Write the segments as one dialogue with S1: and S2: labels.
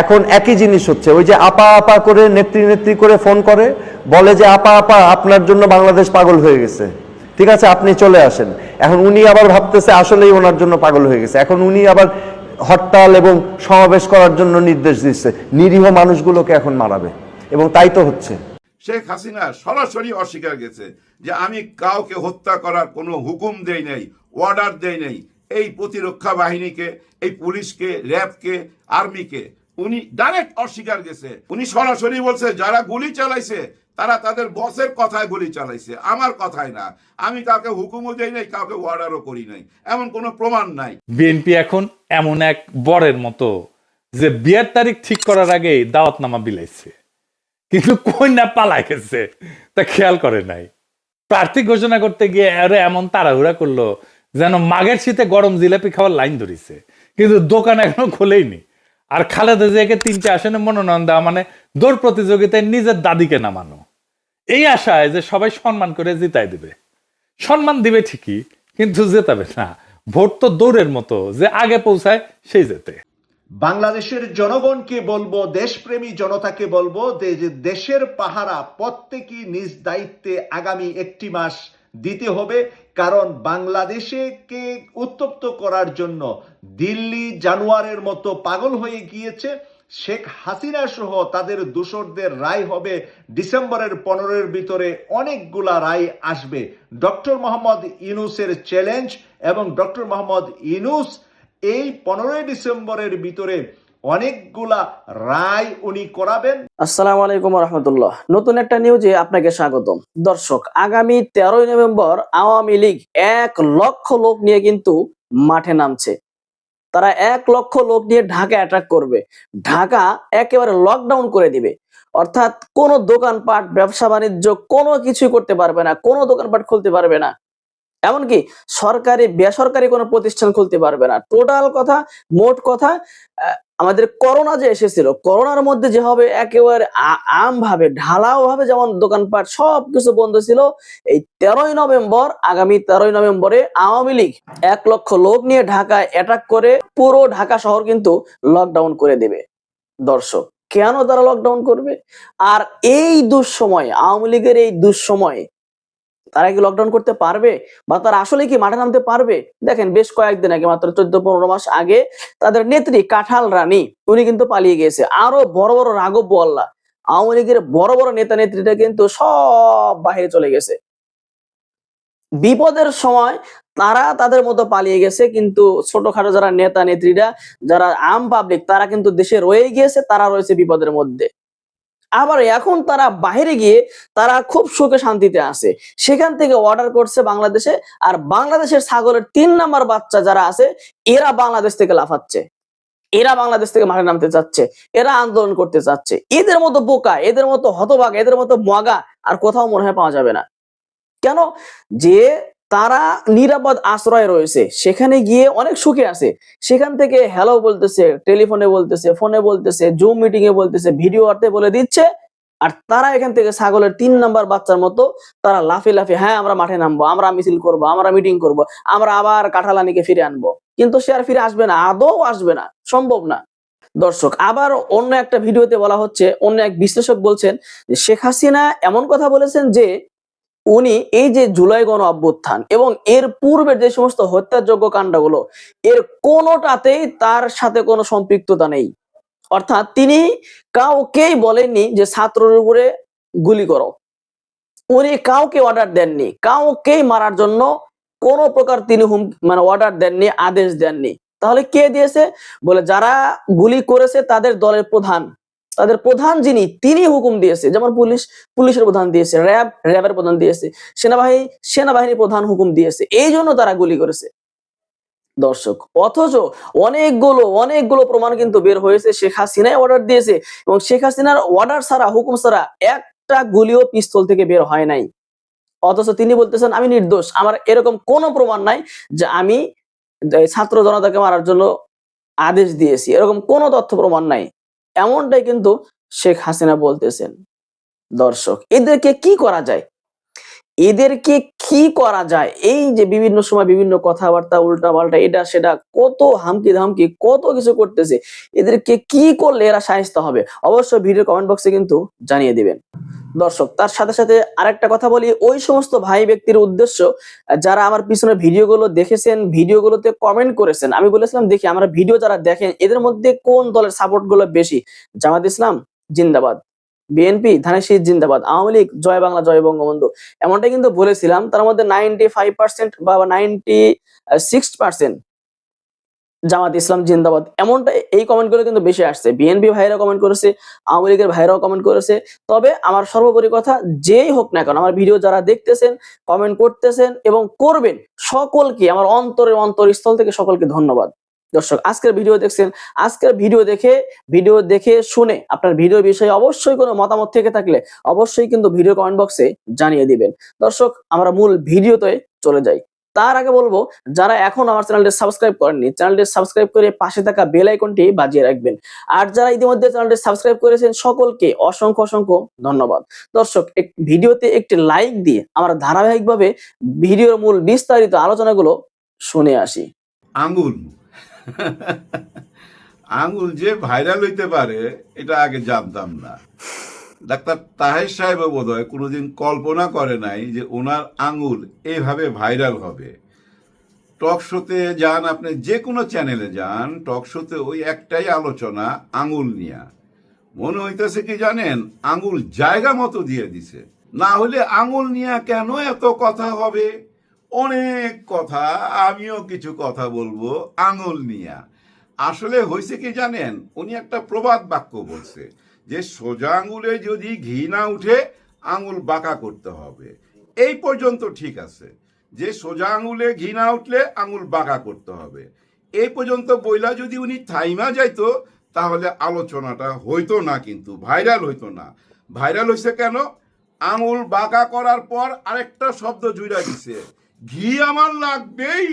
S1: এখন একই জিনিস হচ্ছে, ওই যে আপা আপা করে, নেত্রী নেত্রী করে ফোন করে, বলে যে, আপা আপা, আপনার জন্য বাংলাদেশ পাগল হয়ে গেছে। ঠিক আছে, আপনি চলে আসেন। এখন উনি আবার ভাবতেছে, আসলেই ওনার জন্য পাগল হয়ে গেছে। এখন উনি আবার হরতাল এবং সমাবেশ করার জন্য নির্দেশ দিচ্ছে। নিরীহ মানুষগুলোকে এখন মারাবে। এবং তাই তো হচ্ছে।
S2: শেখ হাসিনা সরাসরি অস্বীকার গেছে যে, আমি কাউকে হত্যা করার কোনো হুকুম দেই নাই অর্ডার দেই নাই। এই প্রতিরক্ষা বাহিনীকে, এই পুলিশকে, র্যাবকে, আর্মিকে উনি ডাইরেক্ট অস্বীকার গেছে। উনি সরাসরি বলছে, যারা গুলি চালাইছে, তারা তাদের বসের কথায় গুলি চালাইছে। আমার কথায় না। আমি কাউকে হুকুমও দেই নাই, কাউকে অর্ডারও করি নাই। এমন কোনো প্রমাণ নাই।
S3: বিএনপি এখন এমন এক বরের মতো যে বিয়ের তারিখ ঠিক করার আগেই দাওয়াতনামা বিলাইছে। কিন্তু কন্যা পালাই গেছে, তা খেয়াল করে নাই। প্রার্থী ঘোষণা করতে গিয়ে আরে এমন তাড়াহুড়া করল, যেন মাঘের শীতে গরম জিলাপি খাওয়ার লাইন ধরিছে। কিন্তু দোকান এখনও খোলেইনি। আর খালেদা জিয়াকে তিনটে আসনে মনোনয়ন দেওয়া মানে দৌড় প্রতিযোগিতায় নিজের দাদিকে নামানো এই আশায় যে সবাই সম্মান করে জিতাই দিবে। সম্মান দিবে ঠিকই, কিন্তু জেতাবে না। ভোট তো দৌড়ের মতো, যে আগে পৌঁছায় সেই যেতে
S4: বাংলাদেশের জনগণকে বলব, দেশপ্রেমী জনতাকে বলব যে দেশের পাহারা প্রত্যেকই নিজ দায়িত্বে আগামী একটি মাস দিতে হবে। কারণ বাংলাদেশে কে উত্তপ্ত করার জন্য দিল্লি জানুয়ারের মতো পাগল হয়ে গিয়েছে। শেখ হাসিনা সহ তাদের দূষরদের রায় হবে ডিসেম্বরের পনেরোর ভিতরে অনেকগুলা রায় আসবে। ডক্টর মোহাম্মদ ইউনুসের চ্যালেঞ্জ এবং ডক্টর মোহাম্মদ ইউনুস এই পনেরোই ডিসেম্বরের ভিতরে অনেকগুলা রায় উনি করাবেন।
S5: আসসালামু আলাইকুম রহমতুল্লাহ। নতুন একটা নিউজে আপনাকে স্বাগতম। দর্শক, আগামী তেরোই নভেম্বর আওয়ামী লীগ এক লক্ষ লোক নিয়ে কিন্তু মাঠে নামছে। তারা এক লক্ষ লোক নিয়ে ঢাকা অ্যাটাক করবে। ঢাকা একেবারে লকডাউন করে দিবে। অর্থাৎ কোনো দোকানপাট, ব্যবসা বাণিজ্য, কোনো কিছুই করতে পারবে না, কোনো দোকানপাট খুলতে পারবে না। এমনকি সরকারি, বেসরকারি কোনো প্রতিষ্ঠান খুলতে পারবে না। টোটাল কথা, মোট কথা আমাদের করোনা যে এসেছিল, করোনার মধ্যে যেভাবে একেবারে আমভাবে ঢালাও ভাবে যেমন দোকানপাট সব কিছু বন্ধ ছিল, এই তেরোই নভেম্বর, আগামী তেরোই নভেম্বরে আওয়ামী লীগ এক লক্ষ লোক নিয়ে ঢাকায় অ্যাটাক করে, পুরো ঢাকা শহর কিন্তু লকডাউন করে দেবে। দর্শক, কেন তারা লকডাউন করবে? আর এই দুঃসময়, আওয়ামী লীগের এই দুঃসময়ে তারা কি লকডাউন করতে পারবে? বা তারা আসলে কি মাঠে নামতে পারবে? দেখেন বেশ কয়েকদিন আগে, মাত্র চোদ্দ পনেরো মাস আগে, তাদের নেত্রী কাঁঠাল রানী, উনি কিন্তু পালিয়ে গিয়েছে। আরও বড় বড় রাঘব বল্লা আওয়ামী লীগের বড় বড় নেতা নেত্রীরা কিন্তু সব বাহিরে চলে গেছে। বিপদের সময় তারা তাদের মতো পালিয়ে গেছে, কিন্তু ছোটখাটো যারা নেতা নেত্রীরা, যারা আম পাবলিক তারা কিন্তু দেশে রয়ে গিয়েছে, তারা রয়েছে বিপদের মধ্যে। আবার এখন তারা বাইরে গিয়ে তারা খুব সুখে শান্তিতে আছে। সেখান থেকে অর্ডার করছে বাংলাদেশে আর বাংলাদেশের ছাগলের তিন নাম্বার বাচ্চা যারা আছে, এরা বাংলাদেশ থেকে লাফাচ্ছে। এরা বাংলাদেশ থেকে মাঠে নামতে চাচ্ছে। এরা আন্দোলন করতে চাচ্ছে। এদের মতো বোকা, এদের মতো হতভাগ, এদের মতো মগা আর কোথাও মনে হয় পাওয়া যাবে না। কেন? যে তারা নিরাপদ আশ্রয় রয়েছে। সেখানে গিয়ে অনেক সুখে আছে। সেখান থেকে হ্যালো বলতেছে টেলিফোনে বলতেছে ফোনে বলতেছে জুম মিটিং এ বলতেছে ভিডিও আর্তে বলে দিচ্ছে। আর তারা এখান থেকে ছাগলের তিন নাম্বার বাচ্চার মতো তারা লাফে লাফে হ্যাঁ আমরা মাঠে নামবো, আমরা মিছিল করব, আমরা মিটিং করব, আমরা আবার কাঁঠালানিকে ফিরে আনব। কিন্তু সে আর ফিরে আসবে না, আদৌ আসবে না, সম্ভব না। দর্শক, আবার অন্য একটা ভিডিওতে বলা হচ্ছে, অন্য এক বিশ্লেষক বলছেন যে শেখ হাসিনা এমন কথা বলেছেন যে উনি এই যে জুলাই গণ অভ্যুত্থান এবং এর পূর্বের যে সমস্ত হত্যাযোগ্য কাণ্ডগুলো, এর কোনোটাতেই তার সাথে কোনো সম্পৃক্ততা নেই। অর্থাৎ তিনি কাউকেই বলেননি যে ছাত্রের উপরে গুলি করো। উনি কাউকে অর্ডার দেননি। কাউকেই মারার জন্য কোনো প্রকার তিনি হুম মানে অর্ডার দেননি, আদেশ দেননি। তাহলে কে দিয়েছে? বলে যারা গুলি করেছে তাদের দলের প্রধান। তাদের প্রধান যিনি তিনি হুকুম দিয়েছে। যেমন পুলিশ, পুলিশের প্রধান দিয়েছে, র্যাব, র্যাবের প্রধান দিয়েছে সেনাবাহিনী সেনাবাহিনীর প্রধান হুকুম দিয়েছে। এই জন্য তারা গুলি করেছে। দর্শক, অথচ অনেকগুলো অনেকগুলো প্রমাণ কিন্তু বের হয়েছে। শেখ হাসিনাই অর্ডার দিয়েছে এবং শেখ হাসিনার অর্ডার ছাড়া, হুকুম ছাড়া একটা গুলিও পিস্তল থেকে বের হয় নাই। অথচ তিনি বলতেছেন, আমি নির্দোষ। আমার এরকম কোনো প্রমাণ নাই যে আমি ছাত্র জনতাকে মারার জন্য আদেশ দিয়েছি। এরকম কোনো তথ্য প্রমাণ নাই। এমনটাই কিন্তু শেখ হাসিনা বলতেছেন। দর্শক এদেরকে কি করা যায়? এদেরকে কি করা যায়? এই যে বিভিন্ন সময় বিভিন্ন কথাবার্তা উল্টা পাল্টা এটা, সেটা, কত হামকি ধামকি, কত কিছু করতেছে, এদেরকে কি করলে এরা সাহিত্য হবে? অবশ্যই ভিডিও কমেন্ট বক্সে কিন্তু জানিয়ে দিবেন। দর্শক, তার সাথে সাথে আরেকটা কথা বলি, ওই সমস্ত ভাই ব্যক্তির উদ্দেশ্য, যারা আমার পিছনে ভিডিওগুলো দেখেছেন, ভিডিওগুলোতে কমেন্ট করেছেন, আমি বলেছিলাম, দেখি, আমরা ভিডিও যারা দেখেন, এদের মধ্যে কোন দলের সাপোর্টগুলো বেশি? জামাত ইসলাম, জিন্দাবাদ। বিএনপি ধানেশীর জিন্দাবাদ আওয়ামী লীগ জয় বাংলা জয় বঙ্গবন্ধু এমনটাই কিন্তু বলেছিলাম তার মধ্যে নাইনটি ফাইভ পার্সেন্ট বা ninety six percent Jamaat Islam জিন্দাবাদ এমনটা এই কমেন্টগুলো কিন্তু বেশি আসছে বিএনপি ভাইরা কমেন্ট করেছে আওয়ামী লীগের ভাইরাও কমেন্ট করেছে তবে আমার সর্বোপরি কথা যেই হোক না কেন আমার ভিডিও যারা দেখতেছেন কমেন্ট করতেছেন এবং করবেন সকলকে আমার অন্তরের অন্তরস্থল থেকে সকলকে ধন্যবাদ। দর্শক, আজকের ভিডিও দেখছেন, আজকের ভিডিও দেখে ভিডিও দেখে শুনে আপনার ভিডিও বিষয়ে অবশ্যই কোনো মতামত থেকে থাকলে অবশ্যই কিন্তু ভিডিও কমেন্ট বক্সে জানিয়ে দিবেন। দর্শক, আমরা মূল ভিডিওতে চলে যাই। তার আগে বলব, যারা এখন আমার চ্যানেলটি সাবস্ক্রাইব করেননি চ্যানেলটি সাবস্ক্রাইব করে পাশে থাকা বেল আইকনটি বাজিয়ে রাখবেন। আর যারা ইতিমধ্যে চ্যানেলটি সাবস্ক্রাইব করেছেন, সকলকে অসংখ্য অসংখ্য ধন্যবাদ। দর্শক, এক- ভিডিওতে একটি লাইক দিয়ে আমরা ধারাবাহিকভাবে ভিডিওর মূল বিস্তারিত আলোচনাগুলো শুনে আসি।
S2: আঙ্গুল আঙ্গুল যে ভাইরাল হইতে পারে, এটা আগে জানতাম না। ডাক্তার তাহের সাহেবও বোধ হয় কোনোদিন কল্পনা করে নাই যে ওনার আঙুল এইভাবে ভাইরাল হবে। টক শোতে যান আপনি যে কোনো চ্যানেলে যান, টক শোতে ওই একটাই আলোচনা, আঙুল নিয়ে। মনে হইতেছে কি জানেন, আঙুল জায়গা মতো দিয়ে দিছে। না হলে আঙুল নিয়ে কেন এত কথা হবে? অনেক কথা, আমিও কিছু কথা বলব। আঙুল নিয়া। আসলে হয়েছে কি জানেন, উনি একটা প্রবাদ বাক্য বলছে যে, সোজা আঙুলে যদি ঘি না উঠে, আঙুল বাঁকা করতে হবে। এই পর্যন্ত ঠিক আছে। যে, সোজা আঙুলে ঘি না উঠলে আঙুল বাঁকা করতে হবে। এই পর্যন্ত বইলা যদি উনি থাইমা যাইতো, তাহলে আলোচনাটা হইতো না কিন্তু, ভাইরাল হইতো না। ভাইরাল হয়েছে কেন? আঙুল বাঁকা করার পর আরেকটা শব্দ জুড়া দিছে। ঘি আমার লাগবেই।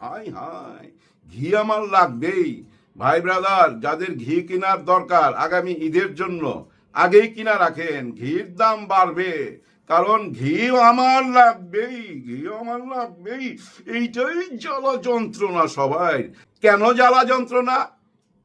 S2: হাই হাই, ঘি আমার লাগবেই। ভাই ব্রাদার, যাদের ঘি কেনার দরকার আগামী ঈদের জন্য, আগেই কিনা রাখেন, ঘির দাম বাড়বে। কারণ ঘি আমার লাগবেই ঘি আমার লাগবেই। এইটাই জ্বালা যন্ত্রণা সবাই। কেন জ্বালা যন্ত্রণা?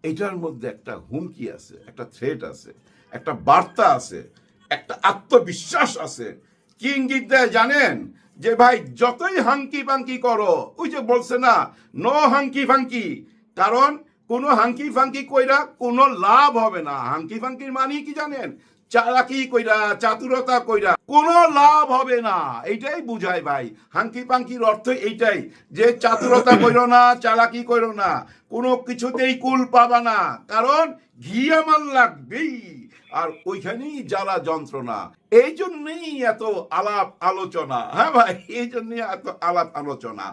S2: এটার মধ্যে একটা হুমকি আছে, একটা থ্রেট আছে, একটা বার্তা আছে, একটা আত্মবিশ্বাস আছে। কি ইঙ্গিত দেয় জানেন? যে ভাই, যতই হাঙ্কি পাঙ্কি করো, ওই যে বলছে না, নো হাঙ্কি ফাঙ্কি কারণ কোনো হাঙ্কি ফাঙ্কি কইরা কোনো লাভ হবে না। হাঙ্কি ফাঙ্কির মানে কি জানেন? চালাকি কইরা, চাতুরতা কইরা, কোনো লাভ হবে না। এইটাই বুঝায় ভাই। হাঙ্কি পাঙ্কির অর্থ এইটাই যে চাতুরতা কইরো না, চালাকি কইরো না, কোনো কিছুতেই কুল পাবা না। কারণ ঘি আমার লাগবেই। আর ওইখানেই জ্বালা যন্ত্রণা। এই জন্যেই এত আলাপ আলোচনা। হ্যাঁ ভাই? এই জন্যই এত আলাপ আলোচনা।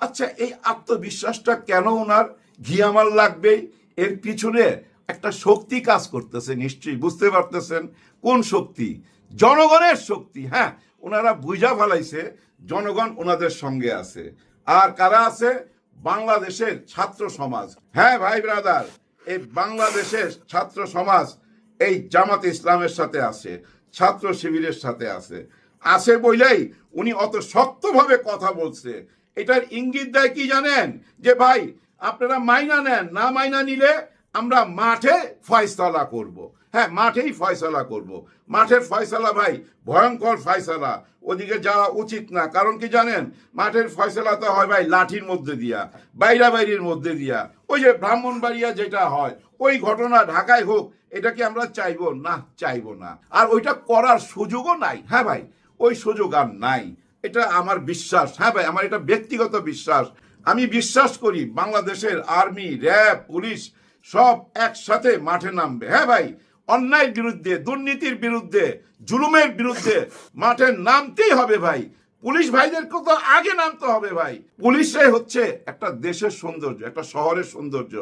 S2: আচ্ছা এই আত্মবিশ্বাসটা কেন ওনার? ঘি আমার লাগবেই এর পিছনে একটা শক্তি কাজ করতেছে, নিশ্চয়ই বুঝতে পারতেছেন। কোন শক্তি? জনগণের শক্তি। হ্যাঁ ওনারা বুঝা ফেলাইছে, জনগণ ওনাদের সঙ্গে আছে। আর কারা আছে? বাংলাদেশের ছাত্র সমাজ। হ্যাঁ ভাই ব্রাদার, এই বাংলাদেশের ছাত্র সমাজ এই জামাত ইসলামের সাথে আছে, ছাত্র শিবিরের সাথে আছে। আছে বইলেই উনি অত শক্তভাবে কথা বলছে। এটার ইঙ্গিত দেয় কি জানেন? যে ভাই, আপনারা মাইনা নেন, না মাইনা নিলে আমরা মাঠে ফয়সলা করব। হ্যাঁ মাঠেই ফয়সালা করব। মাঠের ফয়সালা ভাই, ভয়ঙ্কর ফয়সালা। ওদিকে যাওয়া উচিত না। কারণ কি জানেন? মাঠের ফয়সালা তো হয় ভাই লাঠির মধ্যে দিয়া বাইরা বাইরের মধ্যে দিয়া। ওই যে ব্রাহ্মণবাড়িয়া যেটা হয়, ওই ঘটনা ঢাকায় হোক, এটা কি আমরা চাইব? না, চাইব না। আর ওইটা করার সুযোগও নাই। হ্যাঁ ভাই, ওই সুযোগ আর নাই। এটা আমার বিশ্বাস। হ্যাঁ ভাই, আমার এটা ব্যক্তিগত বিশ্বাস। আমি বিশ্বাস করি বাংলাদেশের আর্মি, র্যাব, পুলিশ সব একসাথে মাঠে নামবে। হ্যাঁ ভাই, অন্যায়ের বিরুদ্ধে, দুর্নীতির বিরুদ্ধে, জুলুমের বিরুদ্ধে মাঠে নামতেই হবে ভাই। পুলিশ ভাইদেরকে তো আগে নামতে হবে ভাই। পুলিশরাই হচ্ছে একটা দেশের সৌন্দর্য, একটা শহরের সৌন্দর্য।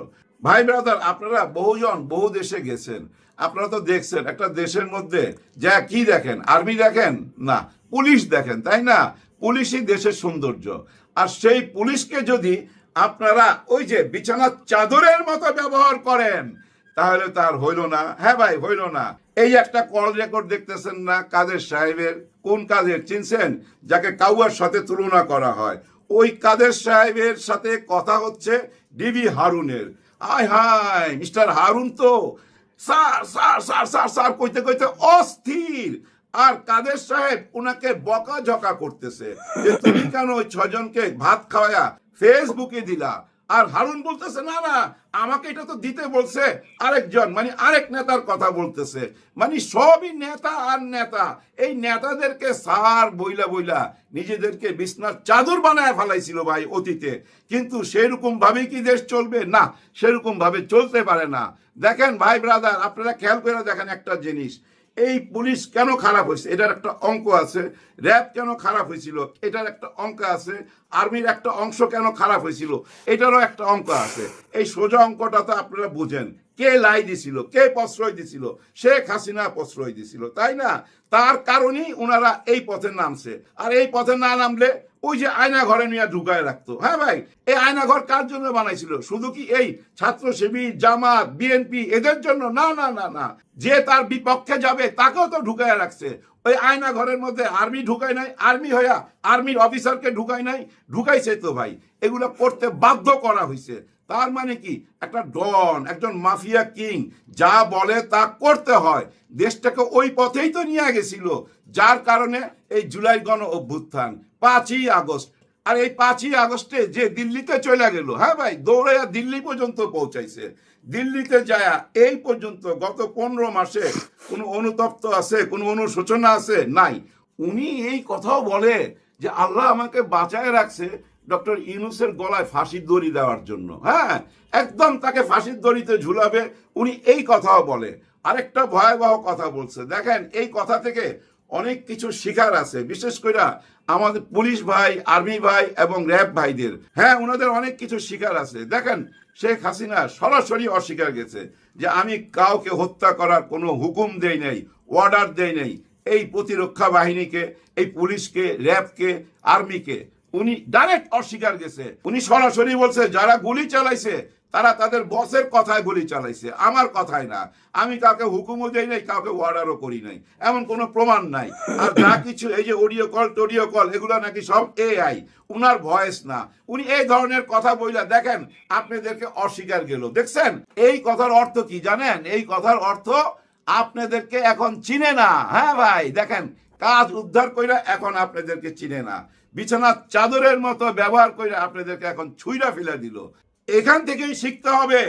S2: ভাই ব্রাদার, আপনারা বহুজন বহু দেশে গেছেন। আপনারা তো দেখছেন, একটা দেশের মধ্যে যা কি দেখেন? আর্মি দেখেন? না, পুলিশ দেখেন, তাই না? পুলিশই দেশের সৌন্দর্য। আর সেই পুলিশকে যদি আপনারা ওই যে বিছানার চাদরের মতো ব্যবহার করেন, তাহলে তার হইল না। হ্যাঁ ভাই, হইল না। এই একটা কল রেকর্ড দেখতেছেন না কাদের সাহেবের? কোন কাদের চিনছেন? যাকে কাউয়ার সাথে তুলনা করা হয়। ওই কাদের সাহেবের সাথে কথা হচ্ছে ডিবি হারুনের। আয় হায়, মিস্টার হারুন তো। Sir sir sir sir sir, কইতে কইতে অস্থির। আর কাদের সাহেব ওনাকে বকাঝকা করতেছে। যে তুমি কেন ওই ছজনকে ভাত খাওয়া ফেসবুকে দিলা? আর হারুন বলতেছে, না না, আমাকে এটা তো দিতে বলছে। আরেকজন মানে আরেক নেতার কথা বলতেছে মানে সবই নেতা আর নেতা, এই নেতাদেরকে সার বইলা বইলা নিজেদেরকে বিছনার চাদর বানায় ফেলাইছিল ভাই অতীতে। কিন্তু সেরকম ভাবে কি দেশ চলবে? না সেরকম ভাবে চলতে পারে না। দেখেন ভাই ব্রাদার আপনারা খেয়াল করে দেখেন একটা জিনিস এই পুলিশ কেন খারাপ হয়েছে? এটার একটা অঙ্ক আছে। র্যাব কেন খারাপ হয়েছিল? এটার একটা অঙ্ক আছে। আর্মির একটা অংশ কেন খারাপ হয়েছিল? এটারও একটা অঙ্ক আছে। এই সোজা অঙ্কটা তো আপনারা বুঝেন। কে লাই দিছিল? কে প্রশ্রয় দিছিল? শেখ হাসিনা প্রশ্রয় দিছিল, তাই না? তার কারণেই ওনারা এই পথে নামছে। আর এই পথে না নামলে ওই যে আয়না ঘরে নিয়ে ঢুকায় রাখতো। হ্যাঁ ভাই, এই আয়না ঘর কার জন্য বানাইছিল? শুধু কি এই ছাত্র শিবির, জামাত বিএনপি এদের জন্য? না না না না। যে তার বিপক্ষে যাবে, তাকেও তো ঢুকায় রাখছে। ওই আয়না ঘরের মধ্যে আর্মি ঢুকায় নাই আর্মি হইয়া আর্মির অফিসারকে ঢুকায় নাই, ঢুকাইছে তো ভাই। এগুলো করতে বাধ্য করা হয়েছে তার মানে কি? একটা ডন, একজন মাফিয়া কিং, যা বলে তা করতে হয়। দেশটাকে ওই পথেই তো নিয়ে গেছিল, যার কারণে এই জুলাই গণ অভ্যুত্থান। পাঁচই আগস্ট। আর এই পাঁচই আগস্টে যে দিল্লিতে চলে গেল হ্যাঁ ভাই? দৌড়াইয়া দিল্লি পর্যন্ত পৌঁছাইছে। দিল্লিতে যায় এই পর্যন্ত গত পনেরো মাসে কোনো অনুতপ্ত আছে, কোনো অনুশোচনা আছে? নাই। উনি এই কথাও বলে যে, আল্লাহ আমাকে বাঁচায় রাখছে ডক্টর ইউনুসের গলায় ফাঁসির দড়ি দেওয়ার জন্য। হ্যাঁ? একদম তাকে ফাঁসির দড়িতে ঝুলাবে। উনি এই কথাও বলে। আরেকটা ভয়াবহ কথা বলছে। দেখেন, এই কথা থেকে অনেক কিছু শিকার আছে। বিশেষ করে আমাদের পুলিশ ভাই, আর্মি ভাই এবং র্যাব ভাইদের। হ্যাঁ ওনাদের অনেক কিছু শিকার আছে। দেখেন, শেখ হাসিনা সরাসরি অস্বীকার গেছে যে আমি কাউকে হত্যা করার কোনো হুকুম দেই নাই অর্ডার দেই নাই এই প্রতিরক্ষা বাহিনীকে, এই পুলিশকে, র্যাবকে, আর্মিকে। উনি ডাইরেক্ট অস্বীকার গেছে। উনি সরাসরি বলছে, যারা গুলি চালাইছে তারা তাদের বসের কথায় গুলি চালাইছে, আমার কথায় না। আমি কাউকে হুকুমও দেই নাই, কাউকে অর্ডারও করি নাই। এমন কোনো প্রমাণ নাই। আর যা কিছু, এই যে অডিও কল টোডিও কল এগুলো নাকি সব এআই উনার ভয়েস না। উনি এই ধরনের কথা বইলা, দেখেন, আপনাদেরকে অস্বীকার গেল। দেখছেন? এই কথার অর্থ কি জানেন? এই কথার অর্থ আপনাদেরকে এখন চিনে না। হ্যাঁ ভাই, দেখেন, কাজ উদ্ধার কইরা এখন আপনাদেরকে চিনে না। বিছানার চাদরের মতো ব্যবহার করে আপনাদেরকে এখন ছুঁইরা ফেলে দিল। এখান থেকেই শিখতে হবে,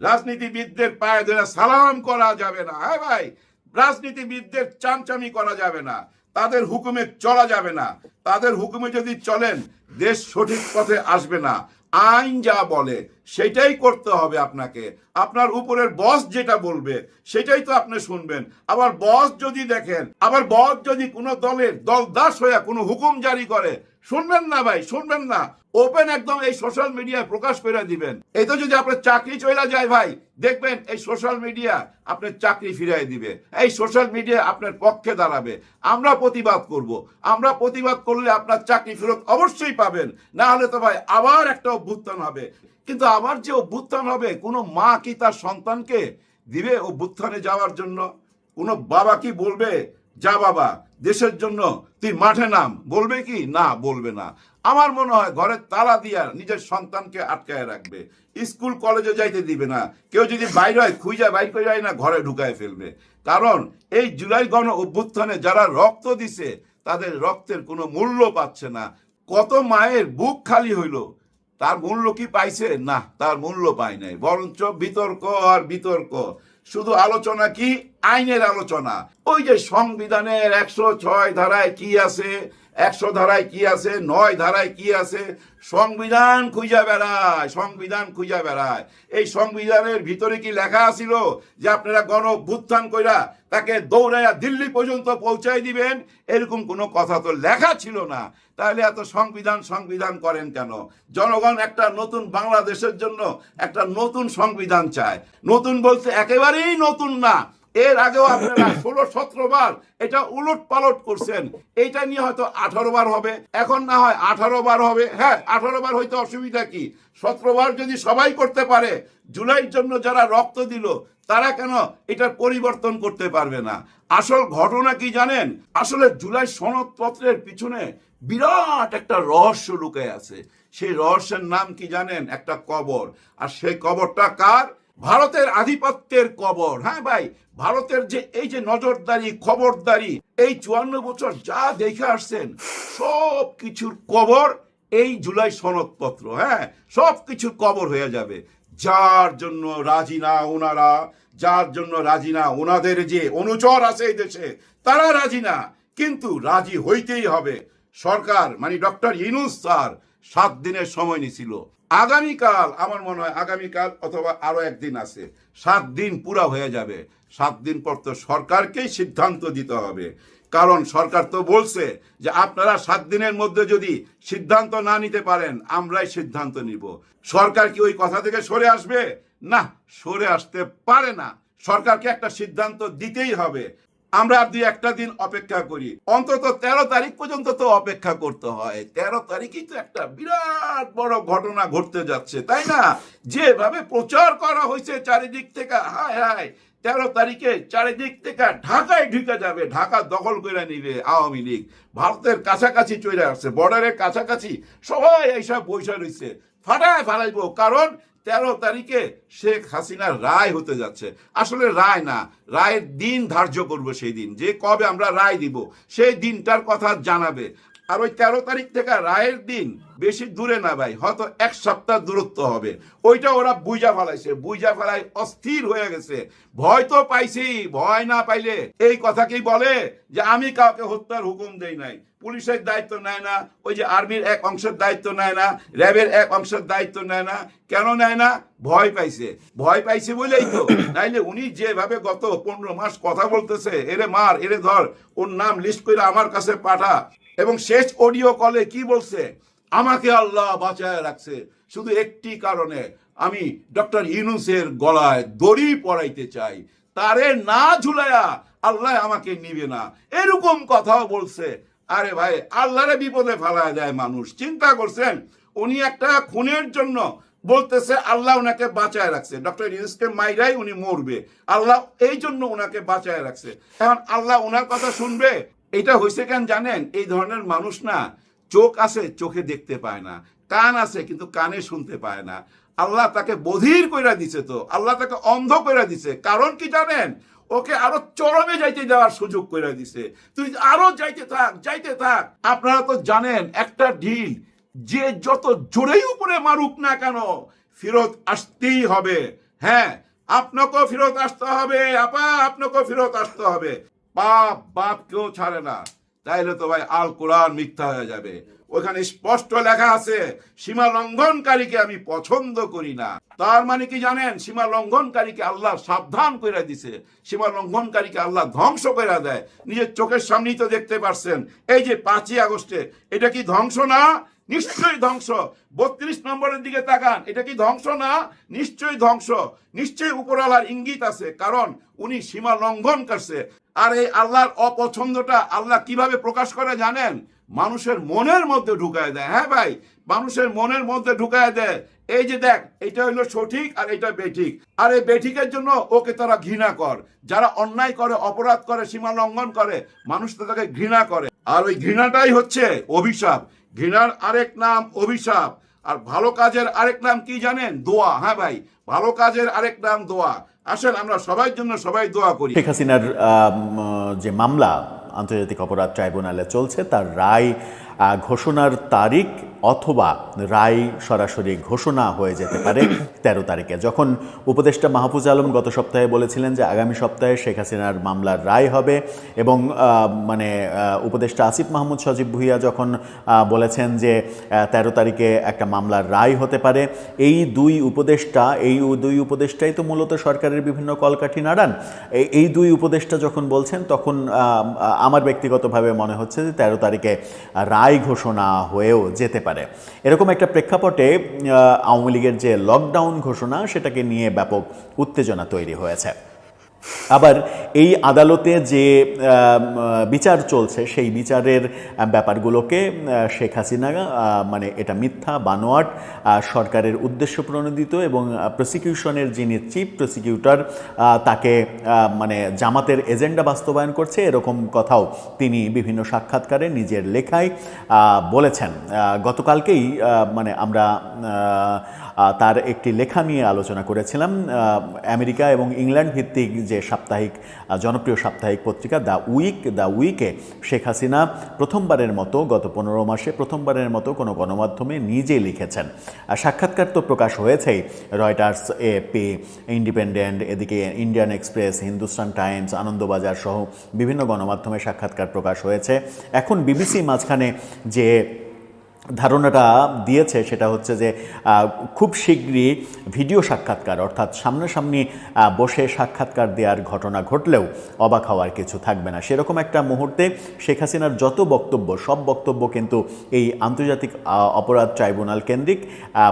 S2: রাজনীতিবিদদের পায়ে ধরে সালাম করা যাবে না। হ্যাঁ ভাই, রাজনীতিবিদদের চামচামি করা যাবে না, তাদের হুকুমে চলা যাবে না। তাদের হুকুমে যদি চলেন, দেশ সঠিক পথে আসবে না। আইন যা বলে, সেটাই করতে হবে আপনাকে। আপনার উপরের বস যেটা বলবে, সেটাই তো আপনি শুনবেন। আবার বস যদি দেখেন, আবার বস যদি কোনো দলের দল দাস হয়ে কোনো হুকুম জারি করে, শুনবেন না ভাই, শুনবেন না। ওপেন একদম এই সোশ্যাল মিডিয়ায় প্রকাশ করে দিবেন। তো যদি আপনার চাকরি চলে যায় ভাই, দেখবেন এই সোশ্যাল মিডিয়া আপনার চাকরি ফিরিয়ে দিবে। এই সোশ্যাল মিডিয়া আপনার পক্ষে দাঁড়াবে। আমরা প্রতিবাদ করব। আমরা প্রতিবাদ করলে আপনার চাকরি ফেরত অবশ্যই পাবেন। না হলে তো ভাই আবার একটা অভ্যুত্থান হবে। কিন্তু আবার যে অভ্যুত্থান হবে, কোনো মা কি তার সন্তানকে দিবে অভ্যুত্থানে যাওয়ার জন্য? কোনো বাবা কি বলবে যা বাবা, দেশের জন্য তুই মাঠে নাম, বলবে কি? না, বলবে না। আমার মনে হয় ঘরের তালা দিয়া নিজের সন্তানকে আটকায় রাখবে। স্কুল, কলেজে যাইতে দিবে না। কেউ যদি বাইরে হয়, খুঁজা বাইর করে যায় না, ঘরে ঢুকায় ফেলবে। কারণ এই জুলাই গণ অভ্যুত্থানে যারা রক্ত দিছে, তাদের রক্তের কোনো মূল্য পাচ্ছে না। কত মায়ের বুক খালি হইল। তার মূল্য কি পাইছে? না, তার মূল্য পায় নাই। বরঞ্চ বিতর্ক আর বিতর্ক। শুধু আলোচনা কি? আইনের আলোচনা। ওই যে সংবিধানের একশো ছয় ধারায় কি আছে? একশো ধারায় কি আছে? নয় ধারায় কি আছে? সংবিধান খুঁজা বেড়ায়, সংবিধান খুঁজা বেড়ায়। এই সংবিধানের ভিতরে কি লেখা আছিল যে আপনারা গণ অভ্যুত্থান কইরা তাকে দৌড়াইয়া দিল্লি পর্যন্ত পৌঁছাই দিবেন? এরকম কোনো কথা তো লেখা ছিল না। তাহলে এত সংবিধান সংবিধান করেন কেন? জনগণ একটা নতুন বাংলাদেশের জন্য একটা নতুন সংবিধান চায়। নতুন বলতে একেবারেই নতুন না। এর আগেও আপনারা ষোলো সতেরো বার এটা উলট পালট করছেন। এইটা নিয়ে হয়তো আঠারো বার হবে। এখন না হয় আঠারো বার হবে। হ্যাঁ আঠারো বার হয়তো অসুবিধা কি? সতেরো বার যদি সবাই করতে পারে, জুলাইয়ের জন্য যারা রক্ত দিল, তারা কেন এটার পরিবর্তন করতে পারবে না? আসল ঘটনা কি জানেন? আসলে জুলাই সনদপত্রের পিছনে বিরাট একটা রহস্য লুকে আছে। সেই রহস্যের নাম কি জানেন? একটা কবর। আর সেই কবরটা কার? ভারতের আধিপত্যের কবর। হ্যাঁ ভাই ভারতের যে এই যে নজরদারি, খবরদারি, এই চুয়ান্ন বছর যা দেখে আসছেন, সব কিছুর কবর এই জুলাই সনদপত্র হ্যাঁ? সব কিছুর কবর হয়ে যাবে। যার জন্য রাজি না ওনারা, যার জন্য রাজি না ওনাদের যে অনুচর আছে এই দেশে, তারা রাজি না। কিন্তু রাজি হইতেই হবে। সরকার মানে ডক্টর ইনুস স্যার, সাত দিনের সময় নিছিল। আগামীকাল, আমার মনে হয় আগামীকাল অথবা আরও একদিন আছে। সাত দিন পুরা হয়ে যাবে। সাত দিন পর তো সরকারকেই সিদ্ধান্ত দিতে হবে। কারণ সরকার তো বলছে যে আপনারা সাত দিনের মধ্যে যদি সিদ্ধান্ত না নিতে পারেন, আমরাই সিদ্ধান্ত নিব। সরকার কি ওই কথা থেকে সরে আসবে? না, সরে আসতে পারে না। সরকারকে একটা সিদ্ধান্ত দিতেই হবে। আমরা দুই একটা দিন অপেক্ষা করি। অন্তত তেরো তারিখ পর্যন্ত তো অপেক্ষা করতে হয়। তেরো তারিখই তো একটা বিরাট বড় ঘটনা ঘটতে যাচ্ছে, তাই না? যেভাবে প্রচার করা হয়েছে চারিদিক থেকে, হায় হায় তেরো তারিখে চারিদিক থেকে ঢাকায় ঢুকে যাবে, ঢাকা দখল করে নিবে আওয়ামী লীগ। ভারতের কাছাকাছি চলে আসছে, বর্ডারের কাছাকাছি সবাই এইসব বৈশা রয়েছে। ফাটায় ফালাইবো, কারণ তেরো তারিখে শেখ হাসিনার রায় হতে যাচ্ছে। আসলে রায় না, রায়ের দিন ধার্য করব সেই দিন। যে কবে আমরা রায় দিব, সেই দিনটার কথা জানাবে। আর ওই তেরো তারিখ থেকে রায়ের দিন বেশি দূরে না ভাই, হয়তো এক সপ্তাহ দূরত্ব হবে। ওইটা ওরা বুঝা ফেলাইছে বুঝা ফেলাই অস্থির হয়ে গেছে। ভয় তো পাইছি, ভয় না পাইলে এই কথাকেই বলে? যে আমি কাউকে হত্যার হুকুম দেই নাই। পুলিশের দায়িত্ব নেয় না, ওই যে আর্মির এক অংশের দায়িত্ব নেয় না, র্যাবের এক অংশের দায়িত্ব নেয় না। কেন নেয় না? ভয় পাইছে। ভয় পাইছে বলেই তো। নাইলে উনি যেভাবে গত পনেরো মাস কথা বলতেছে, এরে মার, এরে ধর, ওর নাম লিস্ট করে আমার কাছে পাঠা। এবং শেষ অডিও কলে কি বলছে? আমাকে আল্লাহ বাঁচায় রাখছে। শুধু একটি কারণে, আমি ডক্টর ইউনুসের গলায় দড়ি পড়াইতে চাই। তারে না ঝুলাইয়া আল্লাহ আমাকে নিবে না। এরকম কথাও বলছে। আরে ভাই, আল্লাহরে বিপদে ফেলায় দেয় মানুষ। চিন্তা করছেন? উনি একটা খুনের জন্য বলতেছে, আল্লাহ ওনাকে বাঁচায় রাখছে। ডক্টর ইউনুসকে মাইরাই উনি মরবে। আল্লাহ এই জন্য ওনাকে বাঁচায় রাখছে। এখন আল্লাহ ওনার কথা শুনবে? এটা হয়েছে কেন জানেন? এই ধরনের মানুষ না, চোখ আছে, চোখে দেখতে পায় না। কান আছে, কিন্তু কানে শুনতে পায় না। আল্লাহ তাকে বধির কইরা দিছে তো। আল্লাহ তাকে অন্ধ কইরা দিছে। কারণ কি জানেন? ওকে আরও চরমে যাইতে যাওয়ার সুযোগ করে দিছে। তুই আরও যাইতে থাক যাইতে থাক। আপনারা তো জানেন, একটা ঢিল যে যত জোরেই উপরে মারুক না কেন, ফেরত আসতেই হবে। হ্যাঁ আপনাকেও ফেরত আসতে হবে, আপা, আপনাকেও ফেরত আসতে হবে। বাপ বাপ কেউ ছাড়ে না। তাইলে তো ভাই আল কোরআন মিথ্যা হয়ে যাবে। ওখানে স্পষ্ট লেখা আছে, সীমা লঙ্ঘনকারীকে আমি পছন্দ করি না। তার মানে কি জানেন? সীমা লঙ্ঘনকারীকে আল্লাহ সাবধান করে দিছে। সীমা লঙ্ঘনকারীকে আল্লাহ ধ্বংস করে দেয়। নিজের চোখের সামনেই তো দেখতে পারছেন। এই যে পাঁচই আগস্টে, এটা কি ধ্বংস না? নিশ্চয়ই ধ্বংস। বত্রিশ নম্বরের দিকে তাকান। এটা কি ধ্বংস না? নিশ্চয়ই ধ্বংস। নিশ্চয়ই উপরওয়ালার ইঙ্গিত আছে। কারণ উনি সীমা লঙ্ঘন করছে। আর এই আল্লাহর অপছন্দটা আল্লাহ কীভাবে প্রকাশ করে জানেন? মানুষের মনের মধ্যে ঢুকায় দেয়। হ্যাঁ ভাই, মানুষের মনের মধ্যে ঢুকায় দেয়। এই যে দেখ, এটা হলো সঠিক আর এটা বেঠিক। আর এই বেঠিকের জন্য ওকে তারা ঘৃণা কর। যারা অন্যায় করে, অপরাধ করে, সীমা লঙ্ঘন করে, মানুষ তাকে ঘৃণা করে। আর ওই ঘৃণাটাই হচ্ছে অভিশাপ। ঘৃণার আরেক নাম অভিশাপ। আর ভালো কাজের আরেক নাম কি জানেন? দোয়া। হ্যাঁ ভাই, ভালো কাজের আরেক নাম দোয়া। আসেন, আমরা সবাই জন্য সবাই দোয়া করি।
S6: শেখ হাসিনার যে মামলা, আন্তর্জাতিক অপরাধ ট্রাইব্যুনালে চলছে, তার রায় ঘোষণার তারিখ অথবা রায় সরাসরি ঘোষণা হয়ে যেতে পারে তেরো তারিখে। যখন উপদেষ্টা মাহফুজ আলম গত সপ্তাহে বলেছিলেন যে আগামী সপ্তাহে শেখ হাসিনার মামলার রায় হবে এবং মানে উপদেষ্টা আসিফ মাহমুদ, সজীব ভুইয়া যখন বলেছেন যে তেরো তারিখে একটা মামলার রায় হতে পারে, এই দুই উপদেষ্টা, এই দুই উপদেষ্টাই তো মূলত সরকারের বিভিন্ন কলকাঠি নাড়ান। এই- দুই উপদেষ্টা যখন বলছেন, তখন আমার ব্যক্তিগতভাবে মনে হচ্ছে যে তেরো তারিখে রায় ঘোষণা হয়েও যেতে পারে। এরকম একটা প্রেক্ষাপটে আওয়ামী লীগের যে লকডাউন ঘোষণা, সেটাকে নিয়ে ব্যাপক উত্তেজনা তৈরি হয়েছে। আবার এই আদালতে যে বিচার চলছে, সেই বিচারের ব্যাপারগুলোকে শেখ হাসিনা মানে এটা মিথ্যা, বানোয়াট সরকারের উদ্দেশ্য প্রণোদিত এবং প্রসিকিউশনের যিনি চিফ প্রসিকিউটর তাকে মানে জামাতের এজেন্ডা বাস্তবায়ন করছে, এরকম কথাও তিনি বিভিন্ন সাক্ষাৎকারে নিজের লেখায় বলেছেন। গতকালকেই মানে আমরা তার একটি লেখা নিয়ে আলোচনা করেছিলাম আমেরিকা এবং ইংল্যান্ড ভিত্তিক যে সাপ্তাহিক জনপ্রিয় সাপ্তাহিক পত্রিকা দ্য উইক, দ্য উইকে, শেখ হাসিনা প্রথমবারের মতো গত পনেরো মাসে প্রথমবারের মতো কোনো গণমাধ্যমে নিজে লিখেছেন। আর সাক্ষাৎকার তো প্রকাশ হয়েছেই, রয়টার্স এপি ইন্ডিপেন্ডেন্ট, এদিকে Indian Express, Hindustan Times, Anandabazar সহ বিভিন্ন গণমাধ্যমে সাক্ষাৎকার প্রকাশ হয়েছে। এখন বিবিসি মাঝখানে যে ধারণাটা দিয়েছে সেটা হচ্ছে যে খুব শীঘ্রই ভিডিও সাক্ষাৎকার, অর্থাৎ সামনাসামনি বসে সাক্ষাৎকার দেওয়ার ঘটনা ঘটলেও অবাক হওয়ার কিছু থাকবে না। সেরকম একটা মুহূর্তে শেখ হাসিনার যত বক্তব্য, সব বক্তব্য কিন্তু এই আন্তর্জাতিক অপরাধ ট্রাইব্যুনাল কেন্দ্রিক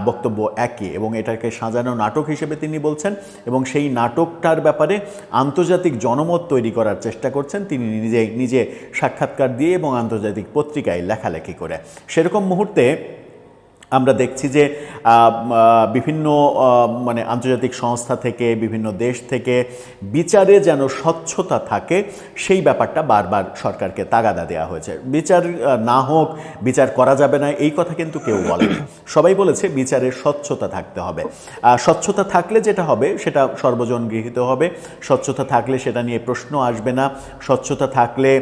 S6: বক্তব্য একই এবং এটাকে সাজানো নাটক হিসেবে তিনি বলছেন এবং সেই নাটকটার ব্যাপারে আন্তর্জাতিক জনমত তৈরি করার চেষ্টা করছেন। তিনি নিজে নিজে সাক্ষাৎকার দিয়ে এবং আন্তর্জাতিক পত্রিকায় লেখালেখি করে। সেরকম মুহূর্তে মুহূর্তে আমরা দেখছি যে বিভিন্ন মানে আন্তর্জাতিক সংস্থা থেকে, বিভিন্ন দেশ থেকে বিচারে যেন স্বচ্ছতা থাকে, সেই ব্যাপারটা বারবার সরকারকে তাগাদা দেওয়া হয়েছে। বিচার না হোক, বিচার করা যাবে না, এই কথা কিন্তু কেউ বলেনি সবাই বলেছে বিচারের স্বচ্ছতা থাকতে হবে। স্বচ্ছতা থাকলে যেটা হবে, সেটা সর্বজন গৃহীত হবে। স্বচ্ছতা থাকলে সেটা নিয়ে প্রশ্ন আসবে না। স্বচ্ছতা থাকলে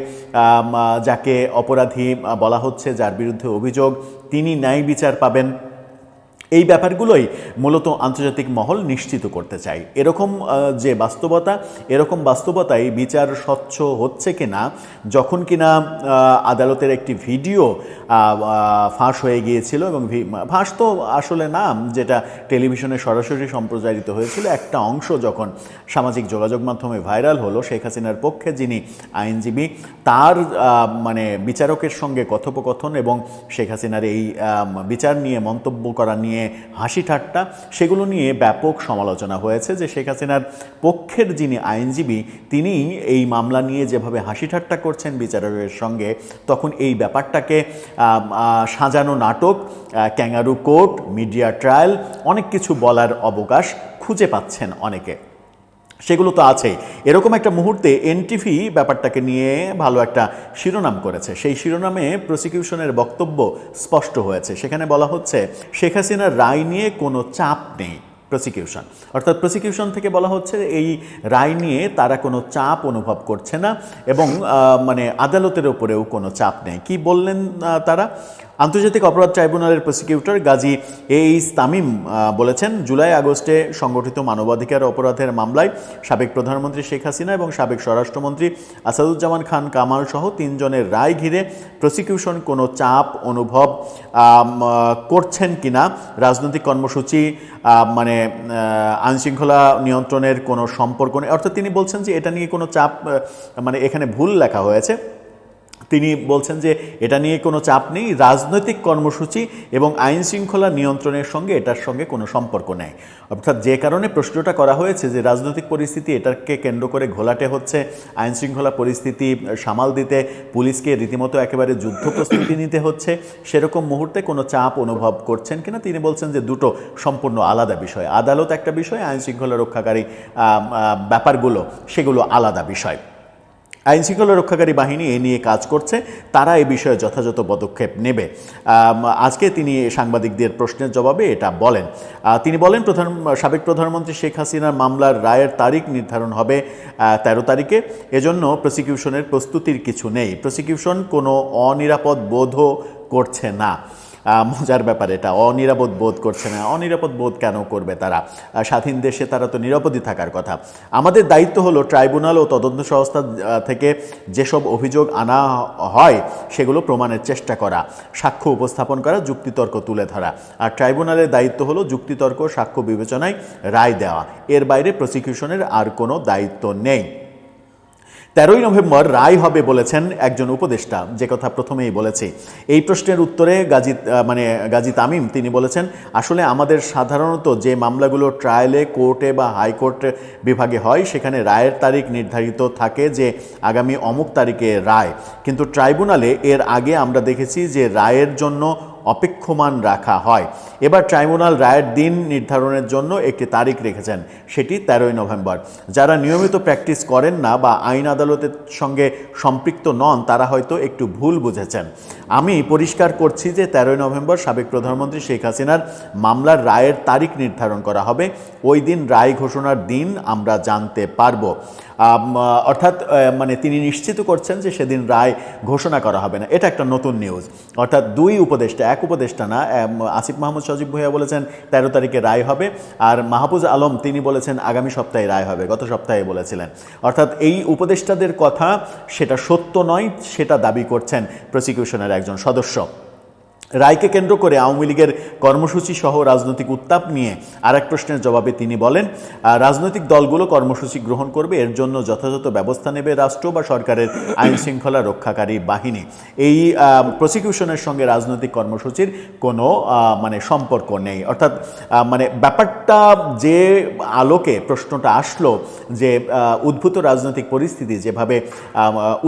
S6: যাকে অপরাধী বলা হচ্ছে, যার বিরুদ্ধে অভিযোগ তিনি ন্যায় বিচার পাবেন। এই ব্যাপারগুলোই মূলত আন্তর্জাতিক মহল নিশ্চিত করতে চাই এরকম যে বাস্তবতা, এরকম বাস্তবতায় বিচার স্বচ্ছ হচ্ছে কি না যখন কিনা আদালতের একটি ভিডিও ফাঁস হয়ে গিয়েছিল এবং ফাঁস তো আসলে না, যেটা টেলিভিশনে সরাসরি সম্প্রচারিত হয়েছিল, একটা অংশ যখন সামাজিক যোগাযোগ মাধ্যমে ভাইরাল হলো, শেখ হাসিনার পক্ষে যিনি আইনজীবী, তার মানে বিচারকের সঙ্গে কথোপকথন এবং শেখ হাসিনার এই বিচার নিয়ে মন্তব্য করা নিয়ে হাসি ঠাট্টা, সেগুলো নিয়ে ব্যাপক সমালোচনা হয়েছে যে শেখ হাসিনার পক্ষের যিনি আইনজীবী তিনি এই মামলা নিয়ে যেভাবে হাসি ঠাট্টা করছেন বিচারকের সঙ্গে, তখন এই ব্যাপারটাকে সাজানো নাটক ক্যাঙ্গারু কোর্ট, মিডিয়া ট্রায়াল, অনেক কিছু বলার অবকাশ খুঁজে পাচ্ছেন অনেকে। সেগুলো তো আছেই এরকম একটা মুহূর্তে এনটিভি ব্যাপারটাকে নিয়ে ভালো একটা শিরোনাম করেছে। সেই শিরোনামে প্রসিকিউশনের বক্তব্য স্পষ্ট হয়েছে। সেখানে বলা হচ্ছে, শেখ হাসিনার রায় নিয়ে কোনো চাপ নেই। প্রসিকিউশন অর্থাৎ প্রসিকিউশন থেকে বলা হচ্ছে, এই রায় নিয়ে তারা কোনো চাপ অনুভব করছে না এবং মানে আদালতের ওপরেও কোনো চাপ নেই। কি বললেন তারা? আন্তর্জাতিক অপরাধ ট্রাইব্যুনালের প্রসিকিউটর গাজী এইস তামিম বলেছেন, জুলাই আগস্টে সংগঠিত মানবাধিকার অপরাধের মামলায় সাবেক প্রধানমন্ত্রী শেখ হাসিনা এবং সাবেক স্বরাষ্ট্রমন্ত্রী আসাদুজ্জামান খান কামাল সহ তিনজনের রায় ঘিরে প্রসিকিউশন কোনো চাপ, অনুভব করছেন কিনা, রাজনৈতিক কর্মসূচি মানে আইন শৃঙ্খলা নিয়ন্ত্রণের কোনো সম্পর্ক নেই। অর্থাৎ তিনি বলছেন যে এটা নিয়ে কোনো চাপ মানে এখানে ভুল লেখা হয়েছে। তিনি বলছেন যে এটা নিয়ে কোনো চাপ নেই, রাজনৈতিক কর্মসূচি এবং আইন শৃঙ্খলা নিয়ন্ত্রণের সঙ্গে এটার সঙ্গে কোনো সম্পর্ক নেই। অর্থাৎ যে কারণে প্রশ্নটা করা হয়েছে যে রাজনৈতিক পরিস্থিতি এটাকে কেন্দ্র করে ঘোলাটে হচ্ছে, আইন শৃঙ্খলা পরিস্থিতি সামাল দিতে, পুলিশকে রীতিমতো একেবারে যুদ্ধ প্রস্তুতি নিতে হচ্ছে, সেরকম মুহূর্তে কোনো চাপ অনুভব করছেন কিনা? তিনি বলছেন যে দুটো সম্পূর্ণ আলাদা বিষয়, আদালত একটা বিষয়, আইন শৃঙ্খলা রক্ষাকারী ব্যাপারগুলো, সেগুলো আলাদা বিষয়। আইন শৃঙ্খলা রক্ষাকারী বাহিনী এ নিয়ে কাজ করছে। তারা এ বিষয়ে যথাযথ পদক্ষেপ নেবে। আজকে তিনি সাংবাদিকদের প্রশ্নের জবাবে এটা বলেন। তিনি বলেন, প্রধান, সাবেক প্রধানমন্ত্রী শেখ হাসিনার মামলার রায়ের তারিখ নির্ধারণ হবে তেরো তারিখে। এজন্য প্রসিকিউশনের প্রস্তুতির কিছু নেই। প্রসিকিউশন কোনো অনিরাপদ বোধও করছে না। মজার ব্যাপার এটা। অনিরাপদ বোধ করছে না। অনিরাপদ বোধ কেন করবে তারা? স্বাধীন দেশে তারা তো নিরাপদই থাকার কথা। আমাদের দায়িত্ব হলো ট্রাইব্যুনাল ও তদন্ত সংস্থা থেকে যেসব অভিযোগ আনা হয়, সেগুলো প্রমাণের চেষ্টা করা, সাক্ষ্য উপস্থাপন করা, যুক্তিতর্ক তুলে ধরা। আর ট্রাইব্যুনালের দায়িত্ব হলো যুক্তিতর্ক সাক্ষ্য বিবেচনায় রায় দেওয়া। এর বাইরে প্রসিকিউশনের আর কোনো দায়িত্ব নেই। তেরোই নভেম্বর রায় হবে বলেছেন একজন উপদেষ্টা। যে কথা প্রথমেই বলেছি। এই প্রশ্নের উত্তরে গাজী মানে গাজী তামিম, তিনি বলেছেন, আসলে আমাদের সাধারণত যে মামলাগুলো ট্রায়ালে, কোর্টে বা হাইকোর্ট বিভাগে হয়, সেখানে রায়ের তারিখ নির্ধারিত থাকে যে আগামী অমুক তারিখে রায়। কিন্তু ট্রাইব্যুনালে এর আগে আমরা দেখেছি যে রায়ের জন্য অপেক্ষমান রাখা হয়। এবার ট্রাইব্যুনাল রায়ের দিন নির্ধারণের জন্য একটি তারিখ রেখেছেন, সেটি তেরোই নভেম্বর। যারা নিয়মিত প্র্যাকটিস করেন না বা আইন আদালতের সঙ্গে সম্পৃক্ত নন, তারা হয়তো একটু ভুল বুঝেছেন। আমি পরিষ্কার করছি যে তেরোই নভেম্বর সাবেক প্রধানমন্ত্রী শেখ হাসিনার মামলার রায়ের তারিখ নির্ধারণ করা হবে। ওই দিন রায় ঘোষণার দিন আমরা জানতে পারব। অর্থাৎ মানে তিনি নিশ্চিত করছেন যে সেদিন রায় ঘোষণা করা হবে না। এটা একটা নতুন নিউজ অর্থাৎ দুই উপদেষ্টা, এক উপদেষ্টা না আসিফ মাহমুদ সজীব ভুইয়া বলেছেন তেরো তারিখে রায় হবে আর মাহফুজ আলম তিনি বলেছেন আগামী সপ্তাহে রায় হবে, গত সপ্তাহে বলেছিলেন। অর্থাৎ এই উপদেষ্টাদের কথা সেটা সত্য নয়, সেটা দাবি করছেন প্রসিকিউশনের একজন সদস্য। রায়কে কেন্দ্র করে আওয়ামী লীগের কর্মসূচি সহ রাজনৈতিক উত্তাপ নিয়ে আর এক প্রশ্নের জবাবে তিনি বলেন রাজনৈতিক দলগুলো কর্মসূচি গ্রহণ করবে, এর জন্য যথাযথ ব্যবস্থা নেবে রাষ্ট্র বা সরকারের আইন শৃঙ্খলা রক্ষাকারী বাহিনী। এই প্রসিকিউশনের সঙ্গে রাজনৈতিক কর্মসূচির কোনো মানে সম্পর্ক নেই। অর্থাৎ মানে ব্যাপারটা যে আলোকে প্রশ্নটা আসলো যে উদ্ভূত রাজনৈতিক পরিস্থিতি যেভাবে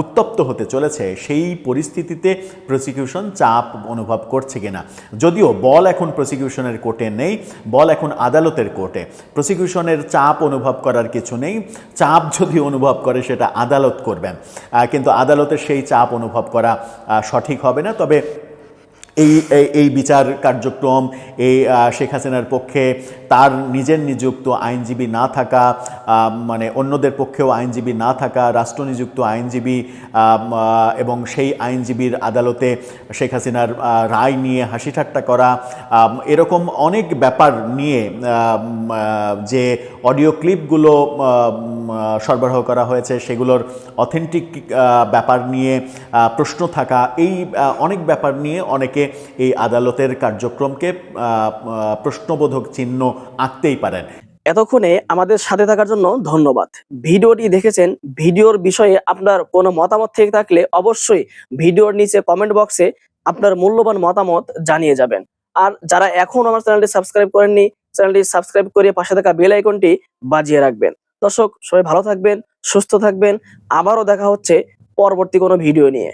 S6: উত্তপ্ত হতে চলেছে, সেই পরিস্থিতিতে প্রসিকিউশন চাপ অনুভব করছে কিনা। যদিও বল এখন প্রসিকিউশনের কোর্টে নেই, বল এখন আদালতের কোর্টে। প্রসিকিউশনের চাপ অনুভব করার কিছু নেই, চাপ যদি অনুভব করে সেটা আদালত করবেন। কিন্তু আদালতের সেই চাপ অনুভব করা সঠিক হবে না। তবে এই, এই- বিচার কার্যক্রম, এই শেখ হাসিনার পক্ষে তার নিজের নিযুক্ত আইনজীবী না থাকা মানে অন্যদের পক্ষেও আইনজীবী না থাকা রাষ্ট্র নিযুক্ত আইনজীবী এবং সেই আইনজীবীর আদালতে শেখ হাসিনার রায় নিয়ে হাসি ঠাট্টা করা এরকম অনেক ব্যাপার নিয়ে যে অডিও ক্লিপগুলো সরবরাহ করা হয়েছে, সেগুলোর অথেন্টিক ব্যাপার নিয়ে প্রশ্ন থাকা, এই অনেক ব্যাপার নিয়ে অনেকে এই আদালতের কার্যক্রমকে প্রশ্নবোধক চিহ্ন আঁকতেই পারেন।
S5: এতক্ষণে আমাদের সাথে থাকার জন্য ধন্যবাদ। ভিডিওটি দেখেছেন, ভিডিওর বিষয়ে আপনার কোনো মতামত থেকে থাকলে অবশ্যই ভিডিওর নিচে কমেন্ট বক্সে আপনার মূল্যবান মতামত জানিয়ে যাবেন। আর যারা এখন আমার চ্যানেলটি সাবস্ক্রাইব করেননি, চ্যানেলটি সাবস্ক্রাইব করে পাশে থাকা বেল আইকনটি বাজিয়ে রাখবেন। দর্শক, সবাই ভালো থাকবেন, সুস্থ থাকবেন। আবারও দেখা হচ্ছে পরবর্তী কোনো ভিডিও নিয়ে।